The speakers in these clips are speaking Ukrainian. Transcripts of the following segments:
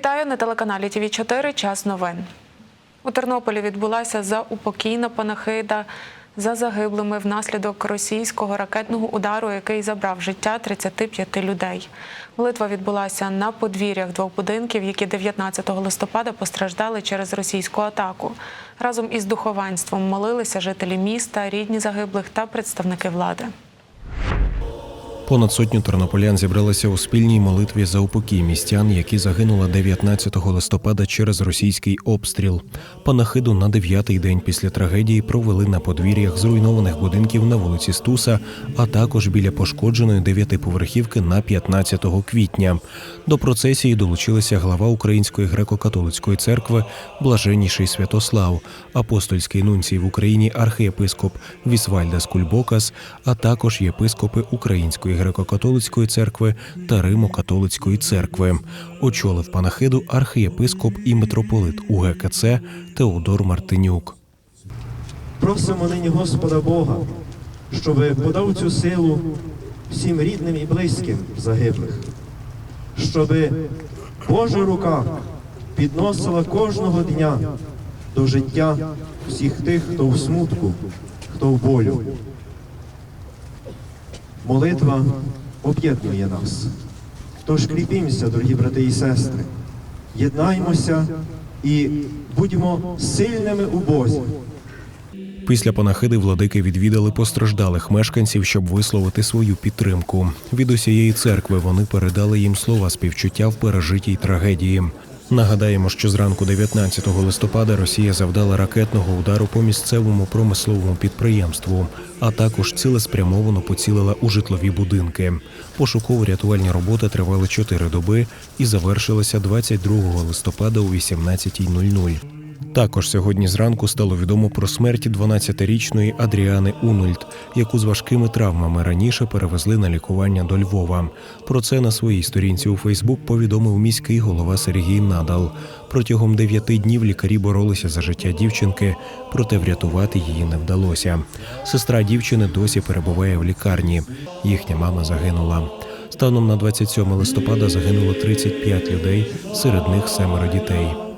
Вітаю на телеканалі ТВ 4 Час новин. У Тернополі відбулася заупокійна панахида за загиблими внаслідок російського ракетного удару, який забрав життя 35 людей. Молитва відбулася на подвір'ях двох будинків, які 19 листопада постраждали через російську атаку. Разом із духовенством молилися жителі міста, рідні загиблих та представники влади. Понад сотню тернополян зібралися у спільній молитві за упокій містян, які загинули 19 листопада через російський обстріл. Панахиду на дев'ятий день після трагедії провели на подвір'ях зруйнованих будинків на вулиці Стуса, а також біля пошкодженої дев'ятиповерхівки на 15 квітня. До процесії долучилися глава Української греко-католицької церкви Блаженніший Святослав, апостольський нунцій в Україні архієпископ Вісвальдас Кульбокас, а також єпископи Української греко-католицької церкви та Римо-католицької церкви. Очолив панахиду архієпископ і митрополит УГКЦ Теодор Мартинюк. Просимо нині Господа Бога, щоб подав цю силу всім рідним і близьким загиблих, щоб Божа рука підносила кожного дня до життя всіх тих, хто в смутку, хто в болю. Молитва об'єднує нас. Тож кріпімося, дорогі брати і сестри, єднаймося і будьмо сильними у Бозі. Після панахиди владики відвідали постраждалих мешканців, щоб висловити свою підтримку. Від усієї церкви вони передали їм слова співчуття в пережитій трагедії. Нагадаємо, що зранку 19 листопада Росія завдала ракетного удару по місцевому промисловому підприємству, а також цілеспрямовано поцілила у житлові будинки. Пошуково-рятувальні роботи тривали 4 доби і завершилися 22 листопада о 18.00. Також сьогодні зранку стало відомо про смерть 12-річної Адріани Унульт, яку з важкими травмами раніше перевезли на лікування до Львова. Про це на своїй сторінці у Фейсбук повідомив міський голова Сергій Надал. Протягом дев'яти днів лікарі боролися за життя дівчинки, проте врятувати її не вдалося. Сестра дівчини досі перебуває в лікарні. Їхня мама загинула. Станом на 27 листопада загинуло 35 людей, серед них семеро дітей.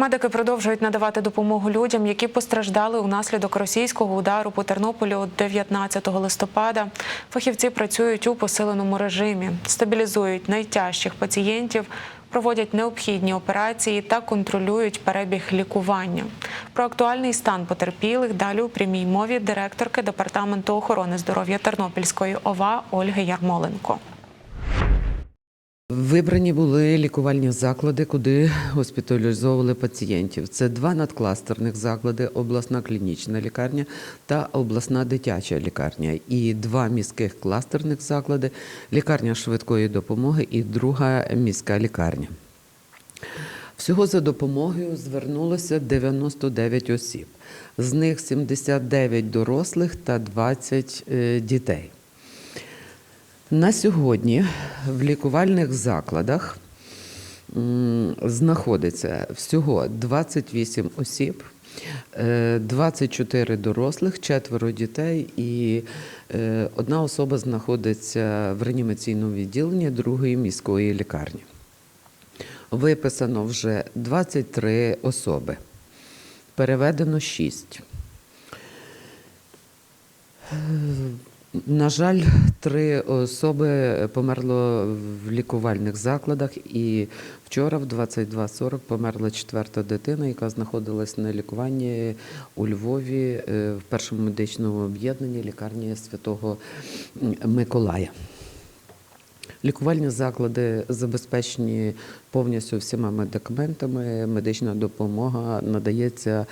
Медики продовжують надавати допомогу людям, які постраждали унаслідок російського удару по Тернополю 19 листопада. Фахівці працюють у посиленому режимі, стабілізують найтяжчих пацієнтів, проводять необхідні операції та контролюють перебіг лікування. Про актуальний стан потерпілих далі у прямій мові директорки департаменту охорони здоров'я Тернопільської ОВА Ольги Ярмоленко. Вибрані були лікувальні заклади, куди госпіталізовували пацієнтів. Це два надкластерних заклади: обласна клінічна лікарня та обласна дитяча лікарня, і два міських кластерних заклади лікарня швидкої допомоги і друга міська лікарня. Всього за допомогою звернулося 99 осіб, з них 79 дорослих та 20 е, дітей. На сьогодні в лікувальних закладах знаходиться всього 28 осіб, е, 24 дорослих, четверо дітей і е, одна особа знаходиться в реанімаційному відділенні другої міської лікарні. Виписано вже 23 особи, переведено 6. На жаль, три особи померло в лікувальних закладах, і вчора, в 22.40, померла четверта дитина, яка знаходилась на лікуванні у Львові е, в першому медичному об'єднанні лікарні Святого Миколая. Лікувальні заклади забезпечені повністю всіма медикаментами. Медична допомога надається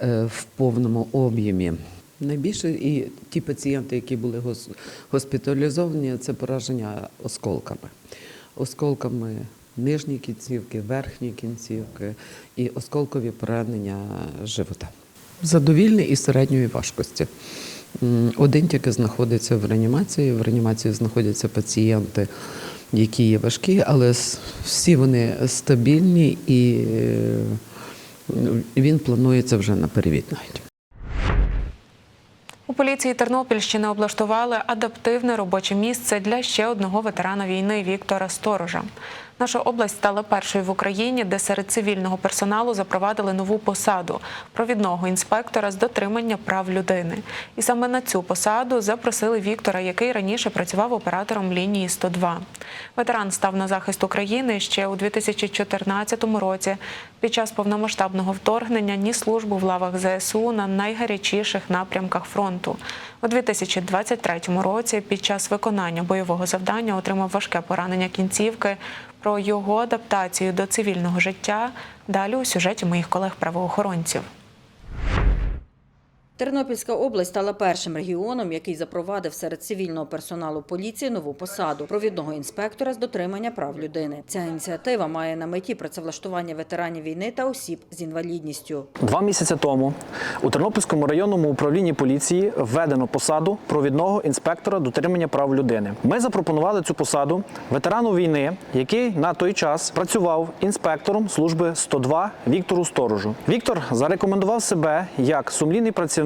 е, в повному об'ємі. Найбільше і ті пацієнти, які були гос- госпіталізовані, це пораження осколками. Осколками нижні кінцівки, верхні кінцівки і осколкові поранення живота. Задовільний і середньої важкості. Один тільки знаходиться в реанімації. В реанімації знаходяться пацієнти, які є важкі, але всі вони стабільні і е, Він планується вже на перевід навіть. У поліції Тернопільщини облаштували адаптивне робоче місце для ще одного ветерана війни Віктора Сторожа. Наша область стала першою в Україні, де серед цивільного персоналу запровадили нову посаду провідного інспектора з дотримання прав людини. І саме на цю посаду запросили Віктора, який раніше працював оператором лінії 102. Ветеран став на захист України ще у 2014 році. Під час повномасштабного вторгнення ніс службу в лавах ЗСУ на найгарячіших напрямках фронту. У 2023 році під час виконання бойового завдання отримав важке поранення кінцівки. Про його адаптацію до цивільного життя далі у сюжеті моїх колег-правоохоронців. Тернопільська область стала першим регіоном, який запровадив серед цивільного персоналу поліції нову посаду провідного інспектора з дотримання прав людини. Ця ініціатива має на меті працевлаштування ветеранів війни та осіб з інвалідністю. Два місяці тому у Тернопільському районному управлінні поліції введено посаду провідного інспектора дотримання прав людини. Ми запропонували цю посаду ветерану війни, який на той час працював інспектором служби 102 Віктору Сторожу. Віктор зарекомендував себе як сумлінний працівник,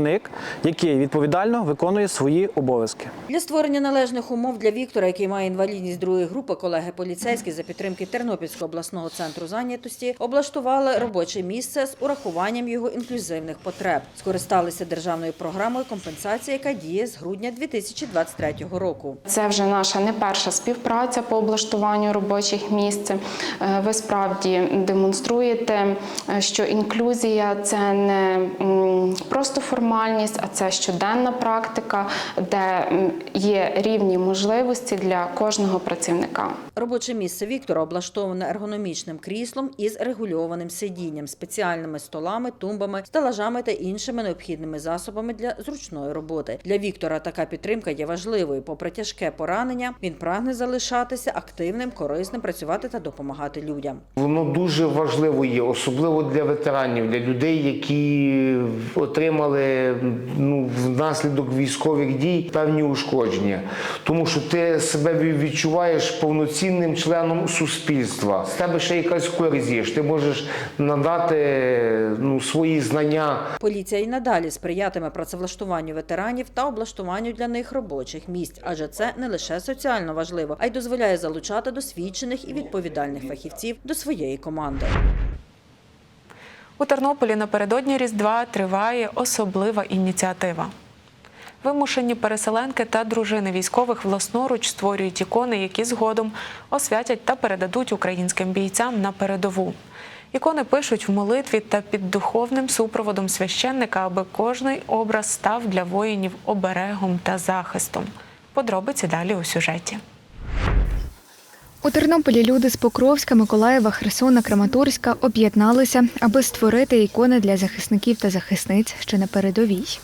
який відповідально виконує свої обов'язки. Для створення належних умов для Віктора, який має інвалідність другої групи, колеги поліцейські за підтримки Тернопільського обласного центру зайнятості облаштували робоче місце з урахуванням його інклюзивних потреб. Скористалися державною програмою компенсації, яка діє з грудня 2023 року. Це вже наша не перша співпраця по облаштуванню робочих місць. Е, Ви справді демонструєте, е, що інклюзія це не просто формальність, а це щоденна практика, де є рівні можливості для кожного працівника. Робоче місце Віктора облаштоване ергономічним кріслом із регульованим сидінням, спеціальними столами, тумбами, стелажами та іншими необхідними засобами для зручної роботи. Для Віктора така підтримка є важливою. Попри тяжке поранення, він прагне залишатися активним, корисним, працювати та допомагати людям. Воно дуже важливо є, особливо для ветеранів, для людей, які отримали ну, внаслідок військових дій певні ушкодження. Тому що ти себе відчуваєш повноцінним членом суспільства. З тебе ще якась користь є. Ти можеш надати ну, свої знання Поліція й надалі сприятиме працевлаштуванню ветеранів та облаштуванню для них робочих місць, адже це не лише соціально важливо, а й дозволяє залучати досвідчених і відповідальних фахівців до своєї команди. У Тернополі напередодні Різдва триває особлива ініціатива. Вимушені переселенки та дружини військових власноруч створюють ікони, які згодом освятять та передадуть українським бійцям на передову. Ікони пишуть в молитві та під духовним супроводом священника, аби кожний образ став для воїнів оберегом та захистом. Подробиці далі у сюжеті. У Тернополі люди з Покровська, Миколаєва, Херсона, Краматорська об'єдналися, аби створити ікони для захисників та захисниць, що на передовій.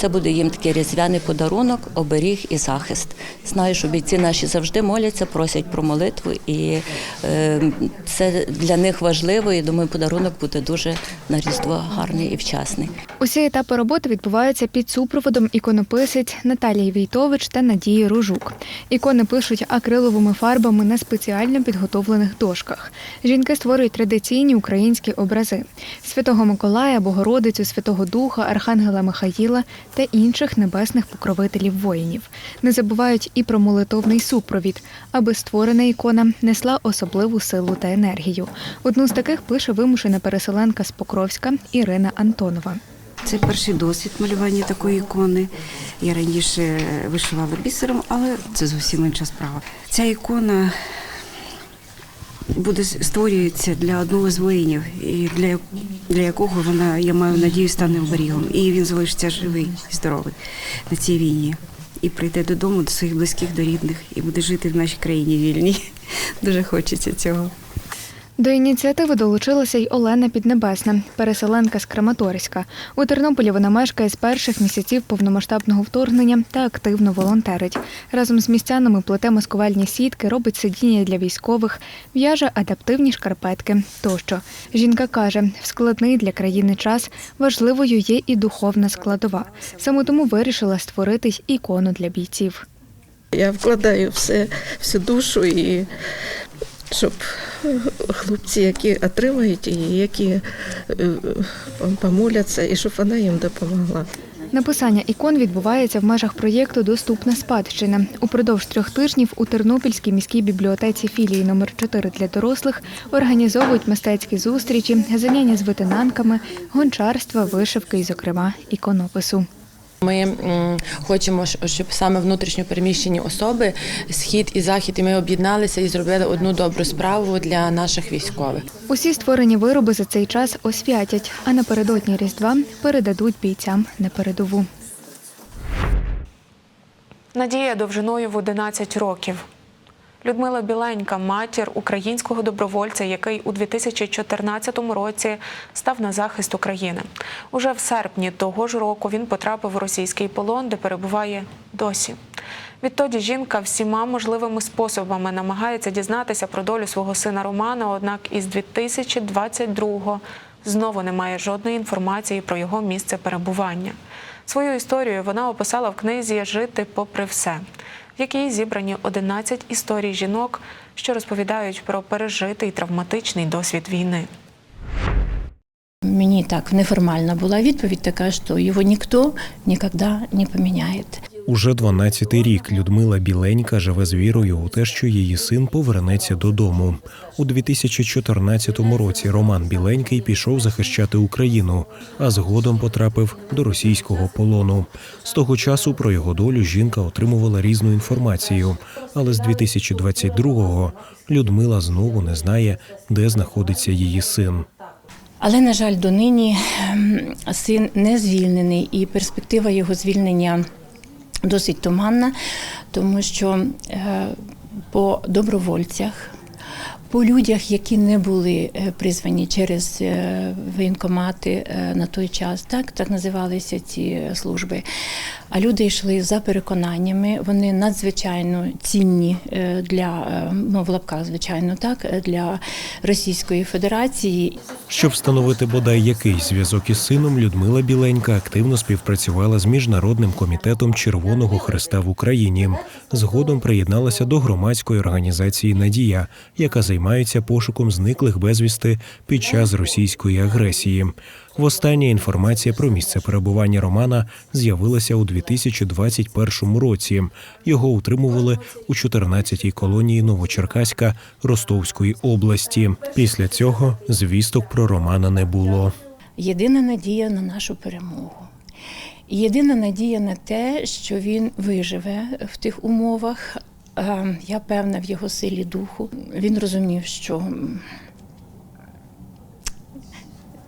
Це буде їм такий різдвяний подарунок, оберіг і захист. Знаю, що бійці наші завжди моляться, просять про молитву, і е, це для них важливо. І думаю, подарунок буде дуже на різдво гарний і вчасний. Усі етапи роботи відбуваються під супроводом іконописець Наталії Війтович та Надії Ружук. Ікони пишуть акриловими фарбами на спеціально підготовлених дошках. Жінки створюють традиційні українські образи святого Миколая, Богородицю, Святого Духа, Архангела Михаїла та інших небесних покровителів воїнів. Не забувають і про молитовний супровід, аби створена ікона несла особливу силу та енергію. Одну з таких пише вимушена переселенка з Покровська Ірина Антонова. Це перший досвід малювання такої ікони. Я раніше вишивала бісером, але це зовсім інша справа. Ця ікона буде створюється для одного з воїнів, і для, для якого вона, я маю надію, стане оберігом. І він залишиться живий і здоровий на цій війні. І прийде додому до своїх близьких, до рідних, і буде жити в нашій країні вільній. Дуже хочеться цього. До ініціативи долучилася й Олена Піднебесна, переселенка з Краматорська. У Тернополі вона мешкає з перших місяців повномасштабного вторгнення та активно волонтерить. Разом з містянами плете маскувальні сітки, робить сидіння для військових, в'яже адаптивні шкарпетки тощо. Жінка каже, в складний для країни час важливою є і духовна складова. Саме тому вирішила створити ікону для бійців. Я вкладаю все, всю душу і щоб хлопці, які отримають її, які е, помоляться, і щоб вона їм допомогла. Написання ікон відбувається в межах проєкту Доступна спадщина. Упродовж трьох тижнів у Тернопільській міській бібліотеці філії номер 4 для дорослих організовують мистецькі зустрічі, заняття з витинанками, гончарства, вишивки і, зокрема, іконопису. Ми хочемо, щоб саме внутрішньо переміщені особи, схід і захід, і ми об'єдналися і зробили одну добру справу для наших військових. Усі створені вироби за цей час освятять, а напередодні Різдва передадуть бійцям на передову. Надія довжиною в 11 років. Людмила Біленька, матір українського добровольця, який у 2014 році став на захист України. Уже в серпні того ж року він потрапив у російський полон, де перебуває досі. Відтоді жінка всіма можливими способами намагається дізнатися про долю свого сина Романа. Однак із 2022-го знову немає жодної інформації про його місце перебування. Свою історію вона описала в книзі Жити попри все, в якій зібрані 11 історій жінок, що розповідають про пережитий травматичний досвід війни. Мені так неформальна була відповідь така, що його ніхто ніколи не поміняє. Уже 12-й рік Людмила Біленька живе з вірою у те, що її син повернеться додому. У 2014 році Роман Біленький пішов захищати Україну, а згодом потрапив до російського полону. З того часу про його долю жінка отримувала різну інформацію. Але з 2022-го Людмила знову не знає, де знаходиться її син. Але, на жаль, донині ем, син не звільнений, і перспектива його звільнення досить туманна, тому що е, по добровольцях, по людях, які не були е, призвані через е, воєнкомати е, на той час, так, так називалися ці служби. А люди йшли за переконаннями, вони надзвичайно цінні для ну, в лапках, звичайно, так для Російської Федерації. Щоб встановити бодай якийсь зв'язок із сином, Людмила Біленька активно співпрацювала з міжнародним комітетом Червоного Христа в Україні. Згодом приєдналася до громадської організації Надія, яка займається пошуком зниклих безвісти під час російської агресії. Востаннє інформація про місце перебування Романа з'явилася у 2021 році. Його утримували у 14-й колонії Новочеркаська Ростовської області. Після цього звісток про Романа не було. єдина надія на нашу перемогу. Єдина надія на те, що він виживе в тих умовах. Е, Я певна в його силі духу. Він розумів, що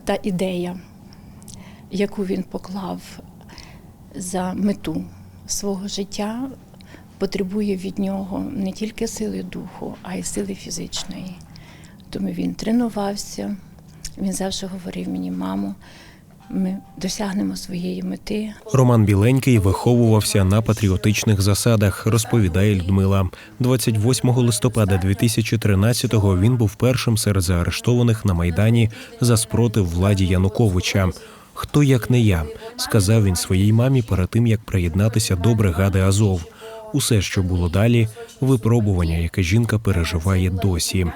та ідея, яку він поклав за мету свого життя, потребує від нього не тільки сили духу, а й сили фізичної. Тому він тренувався, він завжди говорив мені, мамо, ми досягнемо своєї мети. Роман Біленький виховувався на патріотичних засадах, розповідає Людмила. 28 листопада 2013-го він був першим серед заарештованих на майдані за спротив владі Януковича. Хто як не я, сказав він своїй мамі перед тим, як приєднатися до бригади Азов. Усе, що було далі, випробування, яке жінка переживає досі.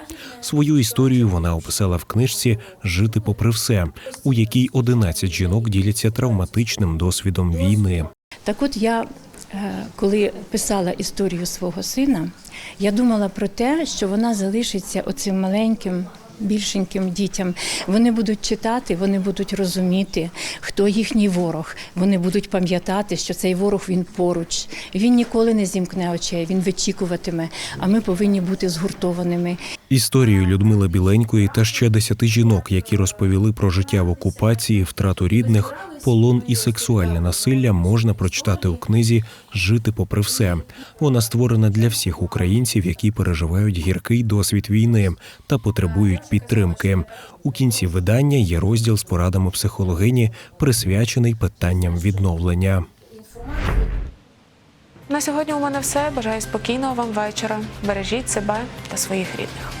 Свою історію вона описала в книжці Жити попри все, у якій 11 жінок діляться травматичним досвідом війни. Так от я, е, коли писала історію свого сина, я думала про те, що вона залишиться оцим маленьким. Більшеньким дітям вони будуть читати, вони будуть розуміти, хто їхній ворог. Вони будуть пам'ятати, що цей ворог він поруч. Він ніколи не зімкне очей, він вичікуватиме. А ми повинні бути згуртованими. Історію Людмили Біленької та ще десяти жінок, які розповіли про життя в окупації, втрату рідних, полон і сексуальне насилля, можна прочитати у книзі Жити попри все. Вона створена для всіх українців, які переживають гіркий досвід війни та потребують підтримки. У кінці видання є розділ з порадами психологині, присвячений питанням відновлення. На сьогодні у мене все. Бажаю спокійного вам вечора. Бережіть себе та своїх рідних.